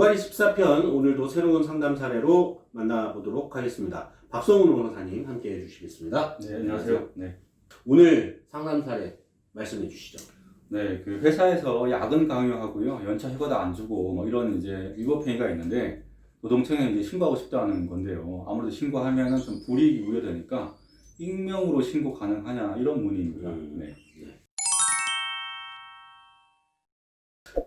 노가리 14편 오늘도 새로운 상담 사례로 만나보도록 하겠습니다. 박성훈 변호사님 함께 해주시겠습니다. 네, 안녕하세요. 네. 오늘 상담 사례 말씀해 주시죠. 네, 그 회사에서 야근 강요하고요. 연차 휴가도 안 주고 뭐 이런 이제 위법 행위가 있는데 노동청에 이제 신고하고 싶다는 건데요. 아무래도 신고하면은 좀 불이익이 우려되니까 익명으로 신고 가능하냐 이런 문의입니다. 음. 네.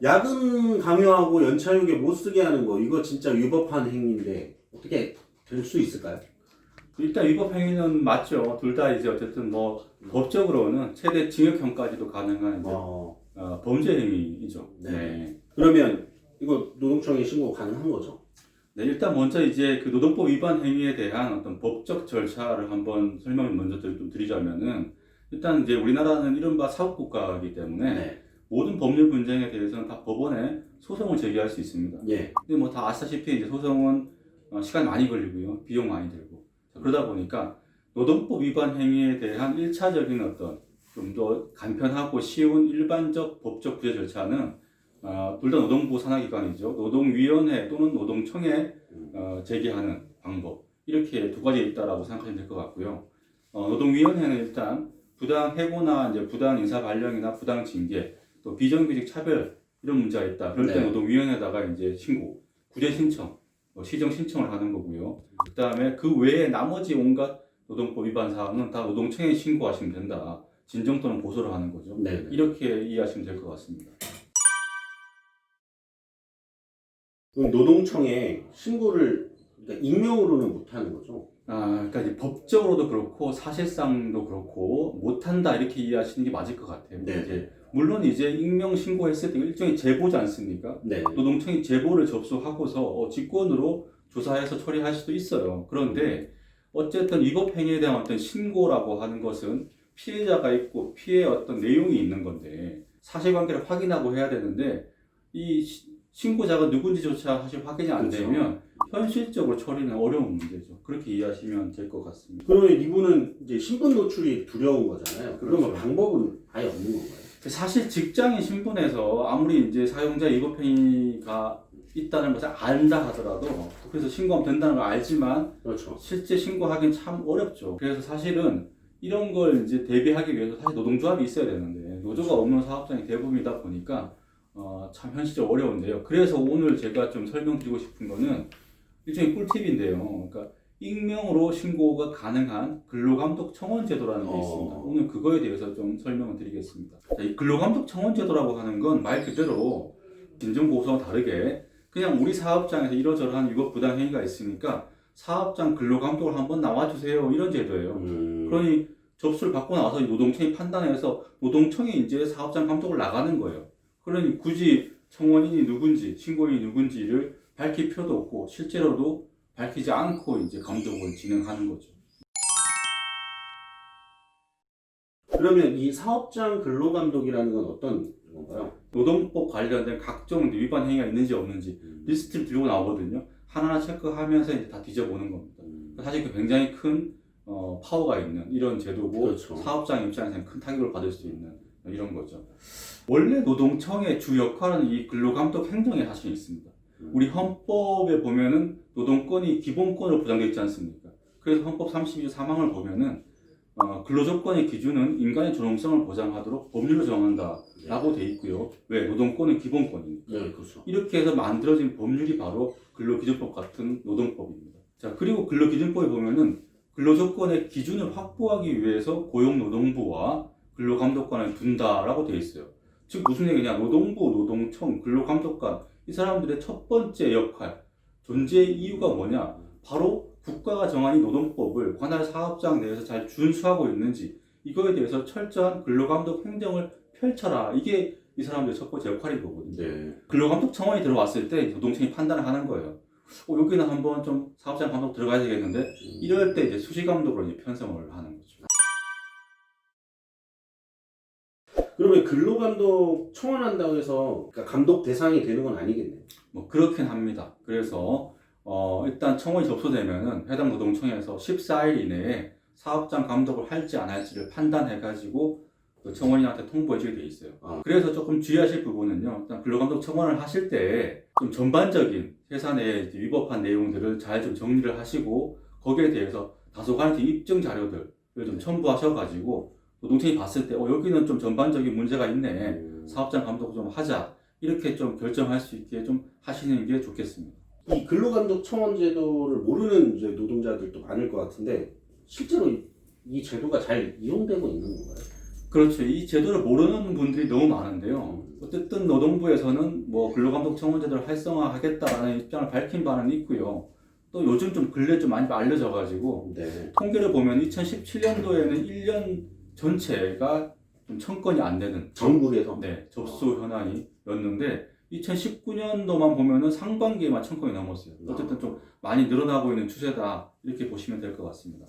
야근 강요하고 연차휴게 못 쓰게 하는 거 이거 진짜 위법한 행위인데 어떻게 될 수 있을까요? 일단 위법 행위는 맞죠. 둘 다 이제 어쨌든 뭐 법적으로는 최대 징역형까지도 가능한 이제 어, 어, 범죄 행위이죠. 네. 네. 그러면 이거 노동청에 신고 가능한 거죠? 네, 일단 먼저 이제 그 노동법 위반 행위에 대한 어떤 법적 절차를 한번 설명을 먼저 좀 드리자면은 일단 이제 우리나라는 이른바 사법국가이기 때문에 네. 모든 법률 분쟁에 대해서는 다 법원에 소송을 제기할 수 있습니다. 예. 근데 뭐 다 아시다시피 이제 소송은 어, 시간 많이 걸리고요, 비용 많이 들고 자, 그러다 보니까 노동법 위반 행위에 대한 일차적인 어떤 좀 더 간편하고 쉬운 일반적 법적 구제 절차는 어, 둘다 노동부 산하기관이죠. 노동위원회 또는 노동청에 어, 제기하는 방법 이렇게 두 가지 있다라고 생각하시면 될 것 같고요. 어, 노동위원회는 일단 부당 해고나 이제 부당 인사 발령이나 부당 징계 또 비정규직 차별 이런 문제가 있다. 그럴 때 네. 노동위원회에다가 이제 신고, 구제 신청, 뭐 시정 신청을 하는 거고요. 그 다음에 그 외에 나머지 온갖 노동법 위반 사항은 다 노동청에 신고하시면 된다. 진정 또는 보소를 하는 거죠. 네. 이렇게 이해하시면 될 것 같습니다. 그럼 노동청에 신고를 그러니까 익명으로는 못 하는 거죠? 아, 그러니까 법적으로도 그렇고 사실상도 그렇고 못한다 이렇게 이해하시는 게 맞을 것 같아요. 네. 이제 물론 이제 익명 신고했을 때 일종의 제보지 않습니까? 네. 노동청이 제보를 접수하고서 어, 직권으로 조사해서 처리할 수도 있어요. 그런데 어쨌든 위법 행위에 대한 어떤 신고라고 하는 것은 피해자가 있고 피해 어떤 내용이 있는 건데 사실관계를 확인하고 해야 되는데 이 시- 신고자가 누군지조차 사실 확인이 안 그렇죠. 되면 현실적으로 처리는 어려운 문제죠. 그렇게 이해하시면 될 것 같습니다. 그러면 이분은 이제 신분 노출이 두려운 거잖아요. 그러면 그렇죠. 방법은 아예 없는 건가요? 사실 직장인 신분에서 아무리 이제 사용자 위법 행위가 있다는 것을 안다 하더라도 그래서 신고하면 된다는 걸 알지만 그렇죠. 실제 신고하기는 참 어렵죠. 그래서 사실은 이런 걸 이제 대비하기 위해서 사실 노동조합이 있어야 되는데 노조가 없는 사업장이 대부분이다 보니까 어, 참 현실적으로 어려운데요. 그래서 오늘 제가 좀 설명드리고 싶은 거는 일종의 꿀팁인데요. 그러니까 익명으로 신고가 가능한 근로감독 청원 제도라는 게 어. 있습니다. 오늘 그거에 대해서 좀 설명을 드리겠습니다. 자, 이 근로감독 청원 제도라고 하는 건 말 그대로 진정보수와 다르게 그냥 우리 사업장에서 이러저러한 위법 부당 행위가 있으니까 사업장 근로감독을 한번 나와주세요 이런 제도예요. 음, 그러니 접수를 받고 나서 이 노동청이 판단해서 노동청이 이제 사업장 감독을 나가는 거예요. 그러니 굳이 청원인이 누군지 신고인이 누군지를 밝힐 필요도 없고 실제로도 밝히지 않고 이제 감독을 진행하는 거죠. 그러면 이 사업장 근로감독이라는 건 어떤 건가요? 노동법 관련된 각종 위반 행위가 있는지 없는지 리스트를 들고 나오거든요. 하나하나 체크하면서 이제 다 뒤져보는 겁니다. 음, 사실 그 굉장히 큰 어, 파워가 있는 이런 제도고 그렇죠. 사업장 입장에서는 큰 타격을 받을 수 있는 이런 거죠. 원래 노동청의 주 역할은 이 근로감독 행정에 사실 있습니다. 음. 우리 헌법에 보면은 노동권이 기본권으로 보장되어 있지 않습니까? 그래서 헌법 32조 3항을 보면은 어, 근로조건의 기준은 인간의 존엄성을 보장하도록 법률로 정한다라고 돼 있고요. 왜 노동권은 기본권이니까. 네, 그렇죠. 이렇게 해서 만들어진 법률이 바로 근로기준법 같은 노동법입니다. 자, 그리고 근로기준법에 보면은 근로조건의 기준을 확보하기 위해서 고용노동부와 근로감독관을 둔다라고 되어 있어요. 즉 무슨 얘기냐? 노동부, 노동청, 근로감독관 이 사람들의 첫 번째 역할, 존재 이유가 뭐냐? 바로 국가가 정한 이 노동법을 관할 사업장 내에서 잘 준수하고 있는지 이거에 대해서 철저한 근로감독 행정을 펼쳐라. 이게 이 사람들의 첫 번째 역할인 거거든요. 네. 근로감독 청원이 들어왔을 때 노동청이 판단을 하는 거예요. 어, 여기는 한번 좀 사업장 감독 들어가야 되겠는데 이럴 때 이제 수시 감독으로 이제 편성을 하는 거죠. 그러면 근로감독 청원한다고 해서 그러니까 감독 대상이 되는 건 아니겠네요. 뭐 그렇긴 합니다. 그래서 어, 일단 청원이 접수되면은 해당 노동청에서 14일 이내에 사업장 감독을 할지 안 할지를 판단해 가지고 그 청원인한테 통보해주게 돼 있어요. 아. 그래서 조금 주의하실 부분은요. 일단 근로감독 청원을 하실 때 좀 전반적인 회사 내 이제 위법한 내용들을 잘 좀 정리를 하시고 거기에 대해서 다소간의 입증 자료들을 좀 첨부하셔가지고 노동청이 봤을 때 어, 여기는 좀 전반적인 문제가 있네. 음. 사업장 감독 좀 하자. 이렇게 좀 결정할 수 있게 좀 하시는 게 좋겠습니다. 이 근로감독 청원 제도를 모르는 이제 노동자들도 많을 것 같은데 실제로 이, 이 제도가 잘 이용되고 있는 건가요? 그렇죠. 이 제도를 모르는 분들이 너무 많은데요. 어쨌든 노동부에서는 뭐 근로감독 청원제도를 활성화하겠다라는 입장을 밝힌 바는 있고요. 또 요즘 좀 근래 좀 많이 알려져가지고 네. 통계를 보면 2017년도에는 1년 전체가 좀 천건이 안 되는 전국에서 네, 접수 현황이었는데 2019년도만 보면은 상반기에만 천 건이 넘었어요. 어쨌든 좀 많이 늘어나고 있는 추세다 이렇게 보시면 될 것 같습니다.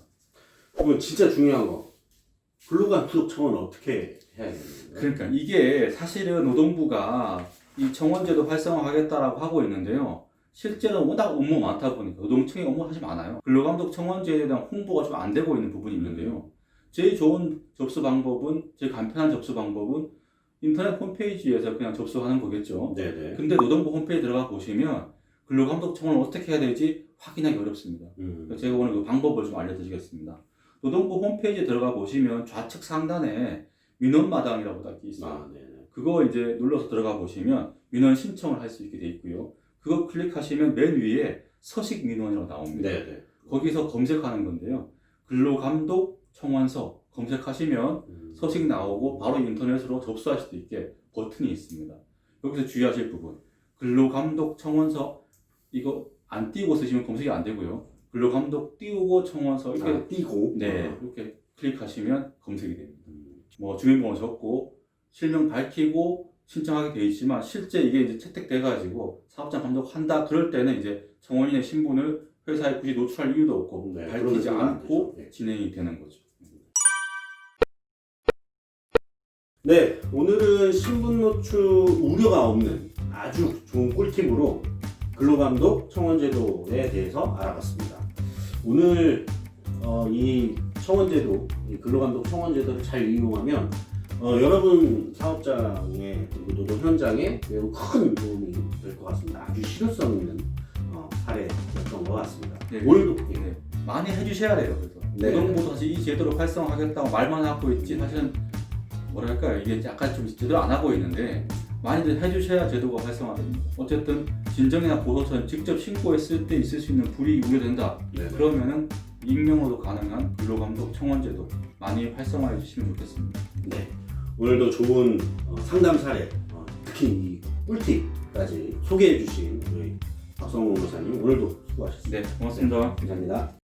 그러면 진짜 중요한 거 근로감독 청원 어떻게 해야 되는 거예요? 그러니까 이게 사실은 노동부가 이 청원제도 활성화하겠다라고 하고 있는데요. 실제는 워낙 업무 많다 보니까 노동청이 업무 사실 많아요. 근로감독 청원제에 대한 홍보가 좀 안 되고 있는 부분이 있는데요. 제일 좋은 접수 방법은 제일 간편한 접수 방법은 인터넷 홈페이지에서 그냥 접수하는 거겠죠. 네네. 근데 노동부 홈페이지 들어가 보시면 근로감독 청원을 어떻게 해야 될지 확인하기 어렵습니다. 음. 제가 오늘 그 방법을 좀 알려드리겠습니다. 노동부 홈페이지 들어가 보시면 좌측 상단에 민원마당이라고 딱 있어요. 아. 그거 이제 눌러서 들어가 보시면 민원 신청을 할 수 있게 돼 있고요. 그거 클릭하시면 맨 위에 서식 민원이라고 나옵니다. 네네. 거기서 검색하는 건데요. 근로감독 청원서 검색하시면 음. 서식 나오고 바로 인터넷으로 접수할 수도 있게 버튼이 있습니다. 여기서 주의하실 부분. 근로감독 청원서 이거 안 띄우고 쓰시면 검색이 안 되고요. 근로감독 띄우고 청원서 이렇게 아, 띄고 네 아. 이렇게 클릭하시면 검색이 됩니다. 음. 뭐 주민번호 적고 실명 밝히고 신청하게 돼 있지만 실제 이게 이제 채택돼 가지고 사업장 감독한다 그럴 때는 이제 청원인의 신분을 회사에 굳이 노출할 이유도 없고 네, 밝히지 않고. 네. 진행이 되는 거죠. 네, 오늘은 신분 노출 우려가 없는 아주 좋은 꿀팁으로 근로감독 청원제도에 대해서 알아봤습니다. 오늘 어, 이 청원제도, 이 근로감독 청원제도를 잘 이용하면 어, 여러분 사업장에 그리고 노동 현장에 매우 큰 도움이 될 것 같습니다. 아주 실효성 있는 어, 사례였던 것 같습니다. 네. 오늘도 예. 네, 많이 해주셔야 돼요. 그래서 네. 노동부도 사실 이 제도를 활성화하겠다고 말만 하고 있지 사실은 뭐랄까요 이게 약간 좀 제대로 안 하고 있는데 많이들 해주셔야 제도가 활성화됩니다. 어쨌든 진정이나 보호처럼 직접 신고했을 때 있을 수 있는 불이익이 우려된다. 네. 그러면은 익명으로도 가능한 근로감독 청원제도 많이 활성화해 주시면 좋겠습니다. 네. 오늘도 좋은 어, 상담 사례, 어, 특히 이 꿀팁까지 소개해 주신 우리 박성호 변호사님 오늘도 수고하셨습니다. 네, 고맙습니다. 감사합니다.